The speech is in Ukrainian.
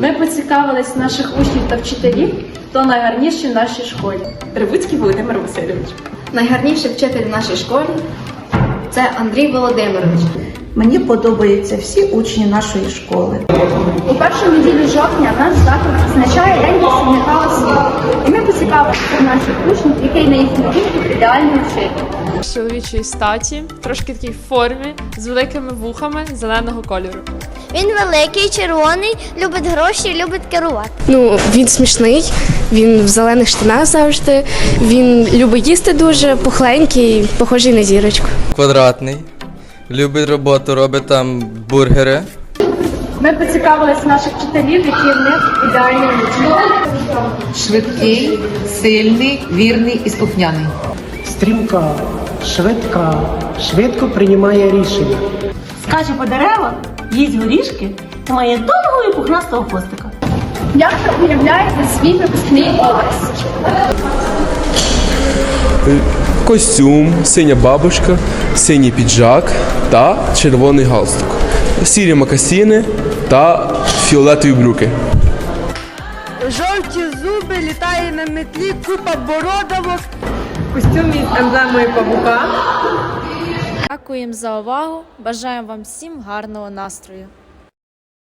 Ми поцікавились наших учнів та вчителів, хто найгарніший в нашій школі. Древицький Володимир Васильович. Найгарніший вчитель в нашій школі це Андрій Володимирович. Мені подобаються всі учні нашої школи. У першу неділю жовтня наш заклад відзначає ми поцікавилися наших учнів, який на їхню думку ідеальний вчитель. чоловічої статі, трошки такій формі, з великими вухами зеленого кольору. Він великий, червоний, любить гроші, любить керувати. Ну, він смішний, він в зелених штанах завжди. Він любить їсти дуже, пухленький, похожий на зірочку. квадратний, любить роботу, робить там бургери. Ми поцікавились наших вчителів, які в них ідеальний учитель. Швидкий, сильний, вірний і слухняний. стрімка, швидка, швидко приймає рішення. Скаче по деревах, їсть горішки та має довгого і пухнастого хвостика. Як ви уявляєте свій випускний образ? Костюм, синя бабушка, синій піджак та червоний галстук. Сірі макасіни та фіолетові брюки. Жовті зуби, літає на метлі, купа бородавок. Костюм із емблемою павука. Дякуємо за увагу. Бажаємо вам всім гарного настрою.